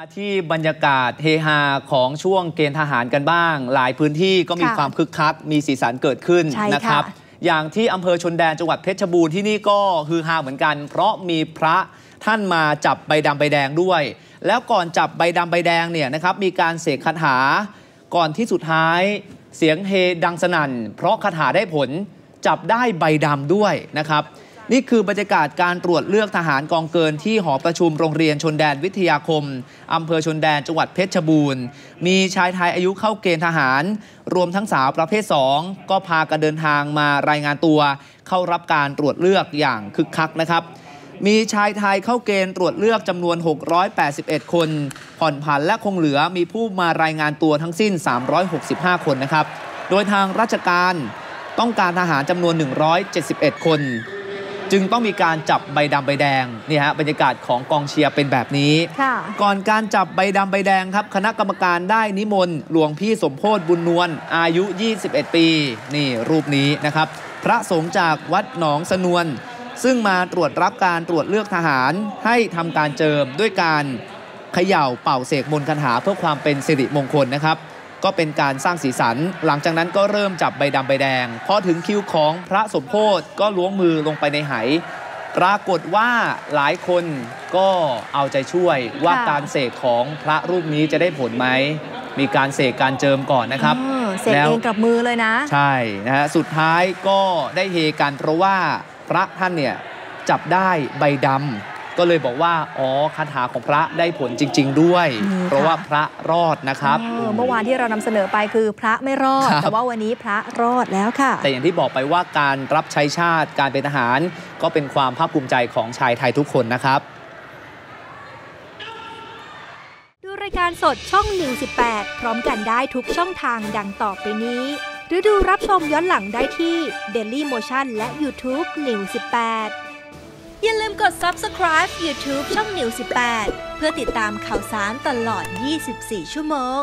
มาที่บรรยากาศเฮฮาของช่วงเกณฑ์ทหารกันบ้าง หลายพื้นที่ก็มีค่ะความคึกคัก มีสีสันเกิดขึ้นใช่นะครับค่ะอย่างที่อำเภอชนแดนจังหวัดเพชรบูรณ์ที่นี่ก็ฮือฮาเหมือนกัน เพราะมีพระท่านมาจับใบดำใบแดงด้วย แล้วก่อนจับใบดำใบแดงเนี่ยนะครับมีการเสกคาถา ก่อนที่สุดท้ายเสียงเฮดังสนั่น เพราะคาถาได้ผลจับได้ใบดำด้วยนะครับ นี่คือบรรยากาศการตรวจเลือกทหารกองเกินที่หอประชุมโรงเรียนชนแดนวิทยาคม อำเภอชนแดนจังหวัดเพชรบูรณ์ มีชายไทยอายุเข้าเกณฑ์ทหาร รวมทั้งสาวประเภท 2 ก็พากันเดินทางมารายงานตัว เข้ารับการตรวจเลือกอย่างคึกคักนะครับ มีชายไทยเข้าเกณฑ์ตรวจเลือกจำนวน 681 คน ผ่อนผันและคงเหลือมีผู้มารายงานตัวทั้งสิ้น 365 คนนะครับ โดยทางราชการต้องการทหารจำนวน 171 คน จึงต้องมีการจับใบดำใบแดงนี่ฮะบรรยากาศของกองเชียร์เป็นแบบนี้ค่ะก่อนการจับใบดำใบแดงครับ คณะกรรมการได้นิมนต์หลวงพี่สมโพธบุญนวลอายุ 21 ปี นี่รูปนี้นะครับ พระสงฆ์จากวัดหนองสนวน ซึ่งมาตรวจรับการตรวจเลือกทหารให้ทำการเจิมด้วยการเขย่าเป่าเสกมนต์คาถาเพื่อความเป็นสิริมงคลนะครับ ก็เป็นการสร้างสีสัน หลังจากนั้นก็เริ่มจับใบดำใบแดง พอถึงคิวของพระสมโพธก็ล้วงมือลงไปในไหปรากฏว่าหลายคนก็เอาใจช่วยว่าค่ะการเสกของพระรูปนี้จะได้ผลไหม มีการเสกการเจิมก่อนนะครับเออเสร็จแล้วเองกับมือเลยนะ ใช่นะฮะสุดท้ายก็ได้เฮกันเพราะว่าพระท่านเนี่ยจับได้ใบดำ ก็เลยบอกว่าอ๋อคาถาของพระได้ผลจริง ๆ ด้วยอืมเพราะค่ะว่าพระรอดนะครับเออเมื่อวานที่เรานำเสนอไปคือพระไม่รอดครับแต่ว่าวันนี้พระรอดแล้วค่ะ แต่อย่างที่บอกไปว่าการรับใช้ชาติการเป็นทหาร ก็เป็นความภาคภูมิใจของชายไทยทุกคนนะครับ ดูรายการสดช่อง 118 พร้อมกันได้ทุกช่องทางดังต่อไปนี้ หรือดูรับชมย้อนหลังได้ที่ Daily Motion และ YouTube 118 อย่าลืมกด Subscribe YouTube ช่อง118 เพื่อติดตามข่าวสารตลอด 24 ชั่วโมง